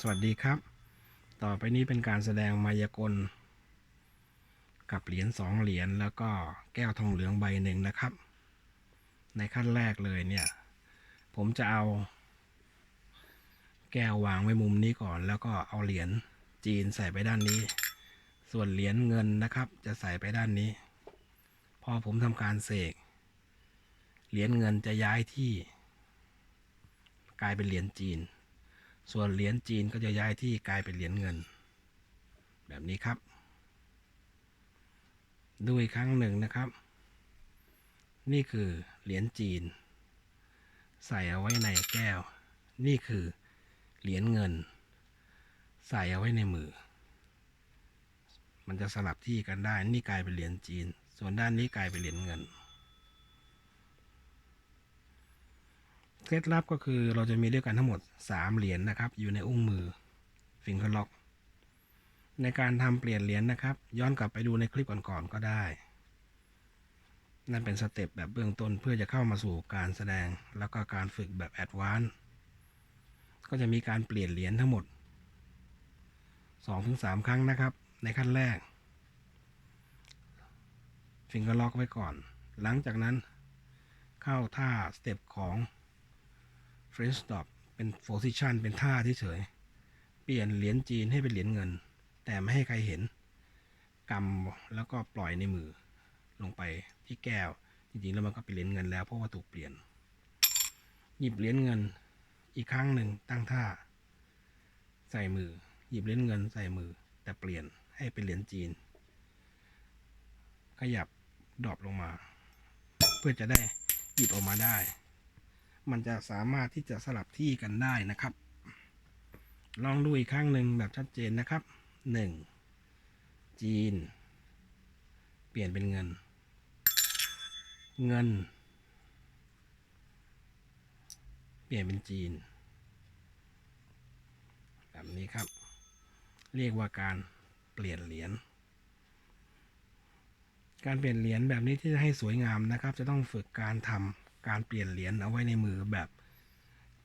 สวัสดีครับ ต่อไปนี้เป็นการแสดงมายากล กับเหรียญสองเหรียญแล้วก็แก้วทองเหลืองใบหนึ่งนะครับ ในขั้นแรกเลยเนี่ย ผมจะเอา แก้ววางไว้มุมนี้ก่อน แล้วก็เอาเหรียญจีนใส่ไปด้านนี้ ส่วนเหรียญเงินนะครับ จะใส่ไปด้านนี้ พอผมทำการเสกเหรียญเงินจะย้ายที่ กลายเป็นเหรียญจีน ส่วนเหรียญจีนก็จะย้ายที่กลายเป็นเหรียญเงิน แบบนี้ครับ ดูอีกครั้งหนึ่งนะครับ นี่คือเหรียญจีน ใส่เอาไว้ในแก้ว นี่คือเหรียญเงิน ใส่เอาไว้ในมือ มันจะสลับที่กันได้ นี่กลายเป็นเหรียญจีน ส่วนด้านนี้กลายเป็นเหรียญเงิน เคล็ดลับก็คือเราจะมีด้วยกันทั้งหมด 3 เหรียญนะครับ อยู่ในอุ้งมือฟิงเกอร์ล็อก ในการทำเปลี่ยนเหรียญนะครับ ย้อนกลับไปดูในคลิปก่อนๆก็ได้ นั่นเป็นสเต็ปแบบเบื้องต้นเพื่อจะเข้ามาสู่การแสดงแล้วก็การฝึกแบบแอดวานซ์ก็จะมีการเปลี่ยนเหรียญทั้งหมด 2-3 ครั้งนะครับ ในขั้นแรกฟิงเกอร์ล็อกไว้ก่อน หลังจากนั้นเข้าท่าสเต็ปของ French Stop เป็น position เป็นท่าที่เฉยเปลี่ยนเหรียญจีนให้เป็นเหรียญเงิน แต่ไม่ให้ใครเห็นกำแล้วก็ปล่อยในมือลงไปที่แก้ว จริงๆแล้วมันก็เป็นเหรียญเงินแล้วเพราะว่าถูกเปลี่ยน หยิบเหรียญเงินอีกครั้งหนึ่งตั้งท่า ใส่มือ หยิบเหรียญเงินใส่มือ แต่เปลี่ยนให้เป็นเหรียญจีน ขยับดรอปลงมา เพื่อจะได้หยิบออกมาได้ มันจะสามารถที่จะสลับที่กันได้นะครับ ลองดูอีกครั้งหนึ่งแบบชัดเจนนะครับหนึ่งจีน เปลี่ยนเป็นเงิน เงิน เปลี่ยนเป็นจีน แบบนี้ครับ เรียกว่าการเปลี่ยนเหรียญการเปลี่ยนเหรียญแบบนี้ที่จะให้สวยงามนะครับ จะต้องฝึกการทำ การเปลี่ยนเหรียญเอาไว้ในมือแบบ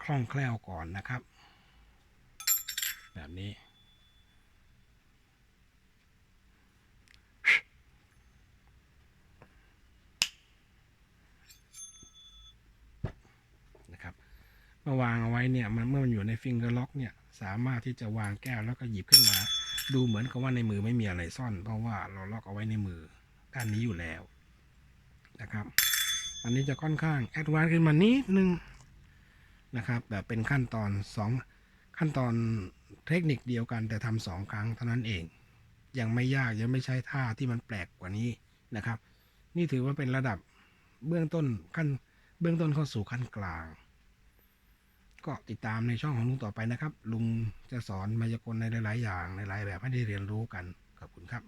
คล่องแคล่วก่อนนะครับ แบบนี้ นะครับเมื่อวางเอาไว้เนี่ยมันเมื่อมันอยู่ในฟิงเกอร์ล็อกเนี่ยสามารถที่จะวางแก้วแล้วก็หยิบขึ้นมา ดูเหมือนกับว่าในมือไม่มีอะไรซ่อน เพราะว่าเราล็อกเอาไว้ในมือด้านนี้อยู่แล้วนะครับ อันนี้จะค่อนข้างแอดวานซ์ขึ้นมานิดนึงนะครับแบบเป็นขั้นตอน 2 ขั้นตอนเทคนิคเดียวกันแต่ทำสองครั้งเท่านั้นเอง ยังไม่ยากยังไม่ใช่ท่าที่มันแปลกกว่านี้นะครับ นี่ถือว่าเป็นระดับเบื้องต้นขั้นเบื้องต้นเข้าสู่ขั้นกลาง ก็ติดตามในช่องของลุงต่อไปนะครับ ลุงจะสอนมายากลในหลาย ๆ อย่างในหลายแบบให้ได้เรียนรู้กันขอบคุณครับ